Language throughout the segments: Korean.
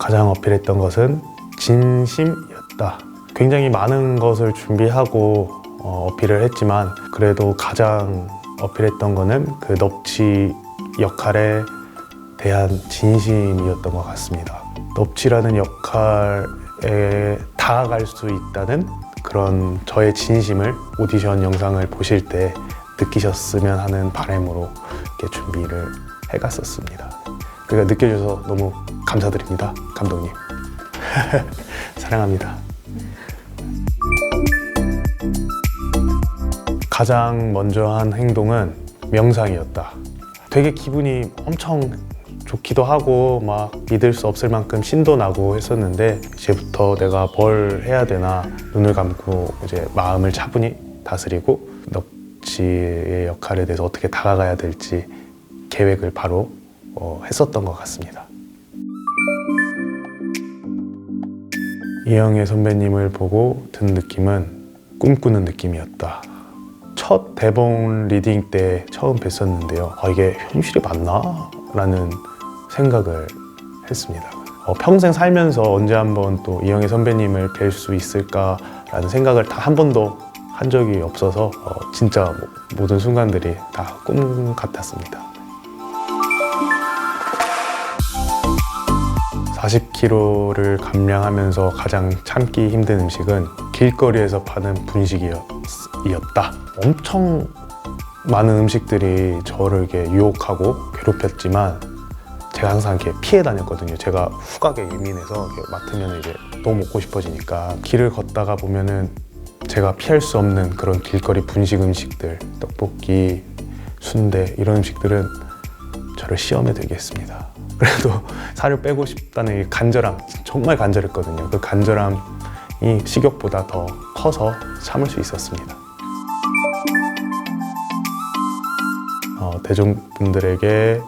가장 어필했던 것은 진심이었다. 굉장히 많은 것을 준비하고 어, 어필을 했지만 그래도 가장 어필했던 거는 그 넙치 역할에 대한 진심이었던 것 같습니다. 넙치라는 역할에 다가갈 수 있다는 그런 저의 진심을 오디션 영상을 보실 때 느끼셨으면 하는 바람으로 이렇게 준비를 해갔었습니다. 그러니까 느껴줘서 너무 감사드립니다, 감독님. 사랑합니다. 가장 먼저 한 행동은 명상이었다. 되게 기분이 엄청 좋기도 하고 막 믿을 수 없을 만큼 신도 나고 했었는데 이제부터 내가 뭘 해야 되나 눈을 감고 이제 마음을 차분히 다스리고 넙지의 역할에 대해서 어떻게 다가가야 될지 계획을 바로 어, 했었던 것 같습니다. 이영애 선배님을 보고 든 느낌은 꿈꾸는 느낌이었다. 첫 대본 리딩 때 처음 뵀었는데요. 아, 이게 현실이 맞나? 라는 생각을 했습니다. 어, 평생 살면서 언제 한번 또 이영애 선배님을 뵐 수 있을까라는 생각을 다 한 번도 한 적이 없어서 어, 진짜 뭐- 모든 순간들이 다 꿈 같았습니다. 40kg를 감량하면서 가장 참기 힘든 음식은 길거리에서 파는 분식이었다. 엄청 많은 음식들이 저를 유혹하고 괴롭혔지만 제가 항상 이렇게 피해 다녔거든요. 제가 후각에 예민해서 맡으면 이제 너무 먹고 싶어지니까 길을 걷다가 보면은 제가 피할 수 없는 그런 길거리 분식 음식들, 떡볶이, 순대 이런 음식들은 저를 시험에 들게 했습니다. 그래도 살을 빼고 싶다는 이 간절함, 정말 간절했거든요. 그 간절함이 식욕보다 더 커서 참을 수 있었습니다. 어, 대중분들에게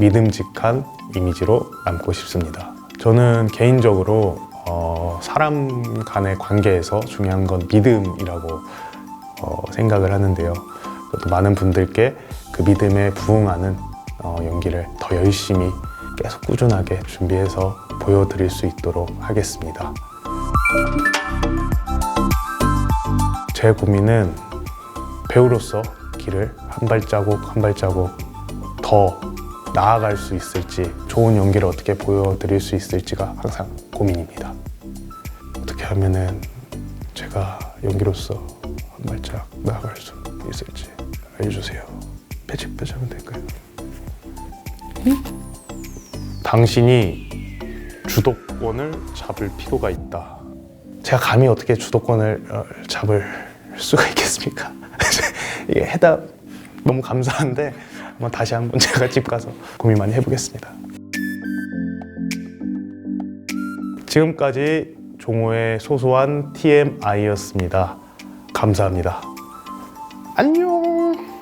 믿음직한 이미지로 남고 싶습니다. 저는 개인적으로 어, 사람 간의 관계에서 중요한 건 믿음이라고 어, 생각을 하는데요. 또 많은 분들께 그 믿음에 부응하는 어, 연기를 더 열심히 계속 꾸준하게 준비해서 보여드릴 수 있도록 하겠습니다. 제 고민은 배우로서 길을 한 발자국 한 발자국 더 나아갈 수 있을지 좋은 연기를 어떻게 보여드릴 수 있을지가 항상 고민입니다. 어떻게 하면은 제가 연기로서 한 발짝 나아갈 수 있을지 알려주세요. 패치하면 될까요? 당신이 주도권을 잡을 필요가 있다. 제가 감히 어떻게 주도권을 어, 잡을 수가 있겠습니까? 이게 해답 너무 감사한데 한번 다시 한번 제가 집 가서 고민 많이 해보겠습니다. 지금까지 종호의 소소한 TMI였습니다. 감사합니다. 안녕.